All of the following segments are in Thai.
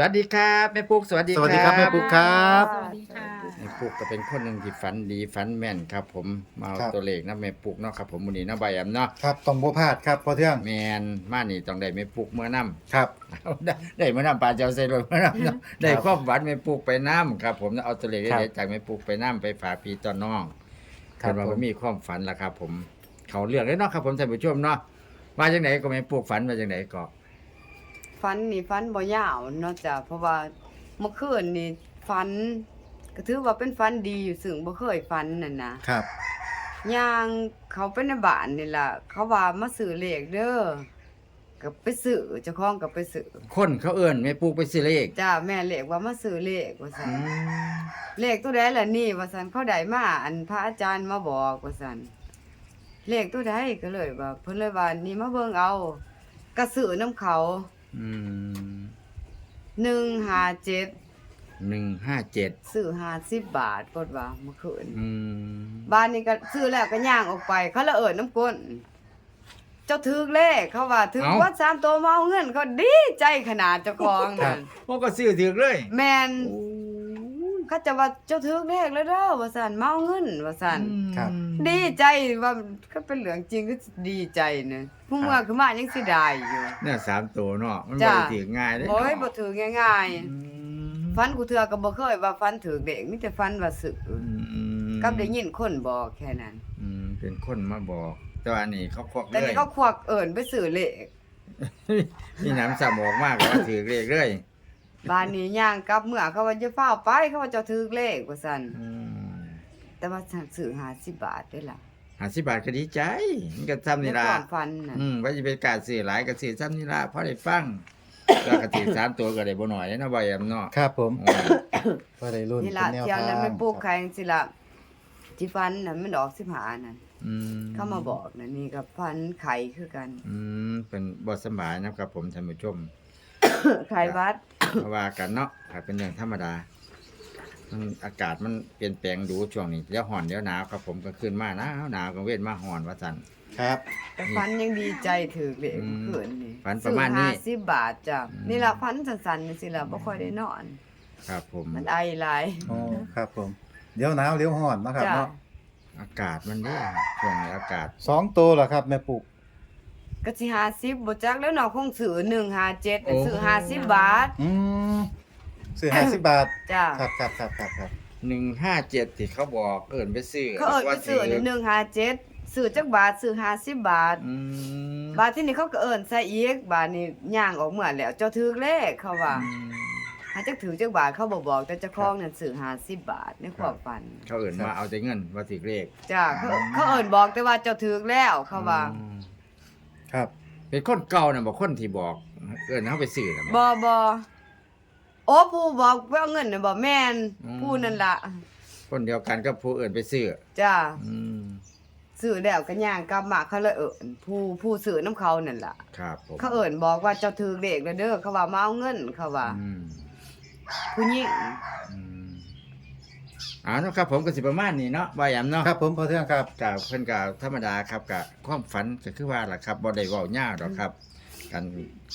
สวัสดีครับแม่ปุ๊กสวัสดีสวัสดีครับแม่ปุ๊กครับ สวัสดีค่ะแม่ปุ๊กก็เป็นคนหนึ่งที่ฝันดีฝันแม่นครับ ผมมาเอาครับ ตัวเลขนะแม่ปุ๊กเนาะครับผมมื้อนี้เนาะใบายแอมเนาะครับต้องบ่พลาดครับพอเที่ยงแม่นมานี่ต้องได้แม่ปุ๊กเมื่อนํครับ เอาได้ได้เมื่อนํปลาเจ้าใส่รถเมื่อนํเนาะได้ความหวานแม่ปุ๊กไปนํครับ ผมเอาตัวเลขครับเด็ดๆจากแม่ปุ๊กไปนํไปฝากพี่ต้นน้องครัคับนว่าผมบ่มีความฝันล่ะครับ ผม เขาเรื่องเลยเนาะครับ ผมท่านผู้ชมเนาะมาจังไหนก็แม่ปุ๊กฝันมาจังไหนก็ ฟันนี่ฟันบ่ยาวเนาะจ้ะเพราะว่าเมื่อคืนนี่ฟันก็ถือว่าเป็นฟันดีอยู่ซึ่งบ่เคยฟันนั่นนะครับ ย่างเขาไปในบ้านนี่ล่ะ เขาว่ามาซื้อเลขเด้อก็ไปซื้อเจ้าของก็ไปซื้อคนเขาเอิ้นแม่ปุ๊กไปซื้อเลขจ้าแม่เลขว่ามาซื้อเลขว่าซั่อืนมเลขตัวใดล่ะนี่ว่าซั่นเขาได้มาอันพระอาจารย์มาบอกว่าซั่นเลขตัวใดก็เลยว่าเพิ่นเลยว่านี่มาเบิ่งเอาก็ซื้อนํเขา อืม157หนึ่งห้าเจ็ดซื้อ50บาทกดว่าเมื่อคืนอืมบ้านนี้ก็ซื้อแล้วก็ย่างออกไป เขาละเอิดน้ำก้นเจ้าถือเลขเขาว่าถือว่าสามตัวมาเอาเงินเขาดีใจขนาดเจ้าของนั่นพวกก็ซื้อถือเลยแมนเขาจะว่าเจ้าถือเลขแล้วเด้อว่าสันมาเอาเงินว่าสันครับ ดีใจว่าก็เป็นเหลืองจริงก็ดีใจนะผู้เมื่อคือมายังสิได้อยู่เนี่ยสามตัวเนาะมันจ้ะบ่ได้ถือง่ายเลยโอ้ยบ่ถือง่ายอืมๆฟันกูเถือก็บ่เคยว่าฟันถือเด็กมีแต่ฟันว่าสึกอืมกับได้ยินคนบอกแค่นั้น อืมเป็นคนมาบอก แต่ว่านี่เขาควักแต่เลนี่ยเขาควักเอิ้นไปซื้อเลขมีน้ำสมองมากว่าถือเลขเลยบ้านนี้ย่างกลับเมื่อเขาว่าจะเฝ้าวไปเขาว่าเจะถือเลขว่าซั่นอืม แต่ว่าสั่งซื้อ50บาทได้ล่ะห้าสิบบาทก็ดีใจ มันก็ทำนี่ในละความฝันน่ะอืมว่าจะเป็นการซื้อหลายก็ซื้อซ้ำนี่ละเพราะได้ฟังแล้วก็ถือสามตัวก็ได้บ่หน่อยนะบ่อยมเนาะครับผมอืมก็ได้รุ่นนี่เป็ล่ะนแนวเที่ยวทางนั้นไม่ปลูกใครจังซี่ล่ะที่ฟันน่ะมันออก15นั่นอืมเขามาบอกน่ะนี่กับฟันไข่คือกัน อืมเป็นบทสำบายนะครับผมท่านผู้ชม ไข่วัด เพราะว่ากันเนาะอาจเป็นเรื่องธรรมดา มันอากาศมันเปลี่ยนแปลงดูช่วงนี้เดี๋ยวห่อนเดี๋ยวหนาวครับผมก็ขึ้นมาหนาวหนาวกลางเว้นมาห่อนว่าซั่นครับ แต่ฟันยังดีใจถือเลขอืมเพิ่นนี่ฝันประมาณนี้ซื้อ50บาทจ้ะอืม นี่ล่ะฟันสั้นๆนี่สิล่ะบ่ค่อยได้นอน ครับผมมันไอหลายโอ้ครับผม เดี๋ยวหนาวเดี๋ยวร้อนเนาะครับจ้ะเนาะอากาศมันเนี่ยช่วงนี้อากาศ สองตัวเหรอครับแม่ปุก ก็สิ50บ่จักแล้วเนาะคงซื้อ157โอ้ซื้อ50บาท อืม ซื้อห้าสิบบาท จ้ะครับครับครับครับครับหนึ่งห้าเจ็ดที่เขาบอกเอินไปซื้อเขาเอิ้นไปซื้อว่าหนึ่งห้าเจ็ดซื้อจักบาทซื้อห้าสิบบาท อืมบาทที่นี่เขาก็เอิ้นใส่อีกบาทนี่ย่างออกเมื่อแล้วเจ้าถือเลขเขาว่าอืมหาจักถือจักบาทเขาบ่บอกแต่เจ้าของนั่นซื้อ50บาทในความฝัน เขาเอินมาเอาแต่เงินว่าถือเลขจ้าเขาเขาเอิ้นบอกแต่ว่าเจ้าถือแล้วเขาว่าอืมครับเป็นคนเก่าน่ะบอกคนที่บอก เอินเขาไปซื้อน่ะบ่บ่ โอ้ผู้บอกว่าเอาเงินน่ะบ่แม่นอืม ผู้นั่นล่ะคนเดียวกันกับผู้เอินไปซื้อจ้าอืมซื้อแล้วก็ย่างกลับมาเขาเลยเอิ้นผู้ผู้ซื้อนํเขานั่นล่ะ ครับผมเขาเอิ้นบอกว่าเจ้าถือเลขแล้วเด้อเขาว่ามาเอาเงินเขาว่าอืมผู้หญิงอืมเอ่านาะครับผมก็สิประมาณนี้เนาะบ่ายำเนาะครับผมพอเที่ยงครับ กับเพิ่นก็ธรรมดาครับกับความฝันก็คือว่าล่ะครับบ่ได้เว้ายาวดอกครับ กัน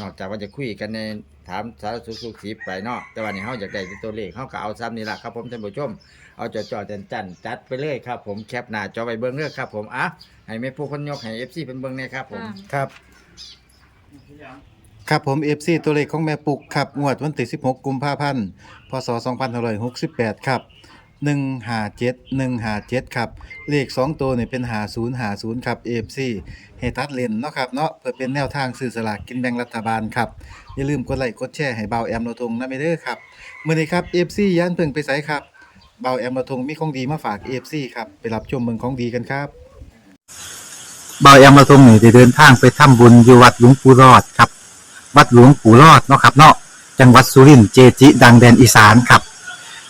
นอกจากว่าจะคุยกันในถามสารสุขสุขสีไปเนาะแต่ว่านี่เฮาอยากได้ตัวเลขเฮาก็เอาซ้ำนี่ล่ะครับผมท่านผู้ชมเอาจอๆจันๆจัดไปเลยครับ ผมแคปหน้าจอไปเบิ่งเด้อครับ ผมอะให้แม่ผู้คนยกให้ FC เพิ่นเบิ่งแน่ครับ ผมครับ ครับผม FC ตัวเลขของแม่ปุกครับงวดวันที่16 กุมภาพันธ์พศ2568 ครับ 157 157ครับเลข 2 ตัวนี่เป็น 5050 ครับ FC ให้ตัดเลนเนาะครับเนาะเพื่อเป็นแนวทางซื้อสลากกินแบ่งรัฐบาลครับ อย่าลืมกดไลค์กดแชร์ให้เบาแอมโนทงนะเมเด้อครับมื้อนี้ครับ FC ย่านเพิ่งไปไสครับเบาแอมโนทงมีของดีมาฝาก FC ครับไปรับชมเมืองของดีกันครับเบาแอมมาทงนี่ได้เดินทางไปทำบุญอยู่วัดหลวงปู่รอดครับ วัดหลวงปู่รอดเนาะครับเนาะจังหวัดสุรินทร์เจจิ ดังแดนอีสานครับ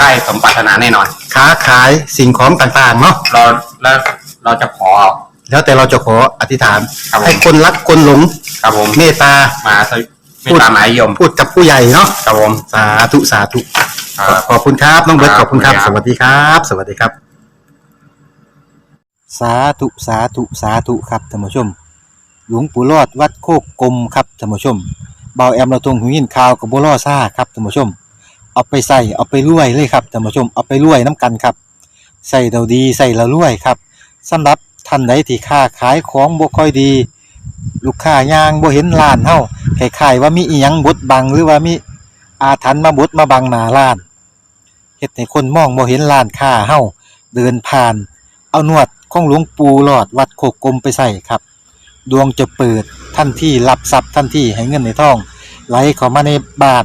ได้สมปรารถนาแน่นอน ค้าขายสิ่งของต่างๆเนาะเราแล้วเราจะขอ แล้วแต่เราจะขออธิษฐาน ครับผม ให้คนรักคนหลงครับผมเมตตา มาสวิไม่ตามหมายยมพูดกับผู้ใหญ่เนาะครับผม สาธุสาธุครับ ขอบคุณครับน้องเบิร์ตคขรับอบคุณครับขอบสคุณครับวัสดีครับ สวัสดีครับ สาธุสาธุสาธุครับท่านผู้ชม หลวงปู่รอดวัดโคกกลมครับท่านผู้ชมเบาแอมเราตรงหูยินข่าวกับบัวล่อซ่าครับท่านผู้ชม เอาไปใส่เอาไปรวยเลยครับท่านผู้ชมเอาไปรวยน้ำกันครับใส่เราดีใส่เรารวยครับสำหรับท่านใดที่ค้าขายของบ่ค่อยดี ลูกค้ายางบ่เห็นร้านเฮาคล้ายๆว่ามีอีหยังบดบังหรือว่ามีอาถรรพ์มาบดมาบังหน้าร้านเฮ็ดให้คนมองบ่เห็นร้านค้าเฮาเดินผ่าน เอานวดของหลวงปู่หลอดวัดโคกกลมไปใส่ครับ ดวงจะเปิดทันที่รับทรัพย์ทันที่ให้เงินในท้อง ไหลเข้ามาในบ้าน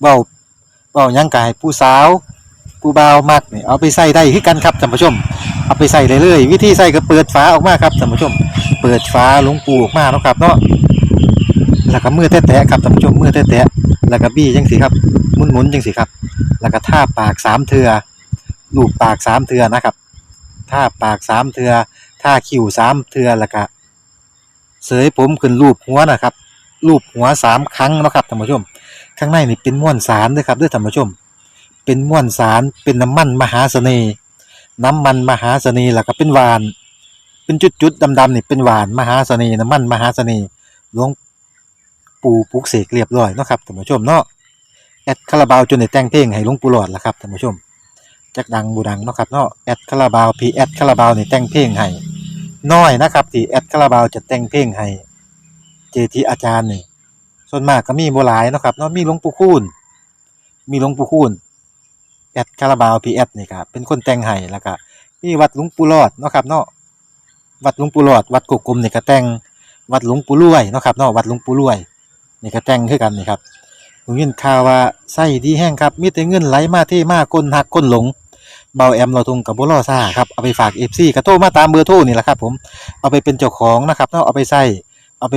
เบาเบายังกายผู้สาวผู้บ่าวมักนี่เอาไปใส่ได้คือกันครับท่านผู้ชม เอาไปใส่เลยเลยวิธีใส่ก็เปิดฝาออกมาครับท่านผู้ชม เปิดฝาหลวงปูออกมาเนาะครับเนาะแล้วก็มือแตะๆครับท่านผู้ชมมือแตะๆแล้วก็บี้จังสิครับหมุนๆจังสิครับ แล้วก็ท่าปากสามเทือลูบปากสามเทือนะครับท่าปากสามเทือท่าคิ้วสามเทือแล้วก็เสยผมขึ้นรูปหัวนะครับรูปหัวสามครั้งนะครับท่านผู้ชม ข้างในนี่เป็นม้วนสารด้วยครับด้วยท่านผู้ชม เป็นม้วนสารเป็นน้ำมันมหาเสน่ห์น้ำมันมหาเสน่ห์แล้วก็เป็นหวาน เป็นจุดๆดำๆนี่เป็นหวานมหาเสน่ห์น้ำมันมหาเสน่ห์หลวงปู่ปลุกเสกเรียบร้อยเนาะครับท่านผู้ชมเนาะแอดคาราบาวจนได้แต่งเพลงให้หลวงปู่หลอดละครับท่านผู้ชมจักดังบูดังเนาะครับเนาะแอดคาราบาวพีแอดคาราบาวนี่แต่งเพลงให้น้อยนะครับที่แอดคาราบาวจะแต่งเพลงให้เจทีอาจารย์นี่ ส่วนมากก็มีบหลายเนาะครับเนาะมีหลวงปู่คูณมีหลวงปู่คูณแอดคาราบาวพีแอดนี่ครับเป็นคนแต่งให้แล้วก็มีวัดหลวงปู่รอดเนาะครับเนาะวัดหลวงปู่รอด วัดกกกลมนี่ก็แต่งวัดหลวงปู่รวยเนาะครับเนาะวัดหลวงปู่รวยนี่ก็แต่งคือกันนี่ครับผมยินข่าวว่าไส้ดีแห้งครับมีแต่เงินไหลมาเทมาคนหักคนหลงเบาแอมเราทุงกับบุรอซ่าครับเอาไปฝากเอฟซีกระโทรมาตามเบอร์โทรนี่แหละครับผมเอาไปเป็นเจ้าของนะครับเนาะเอาไปใส่เอาไป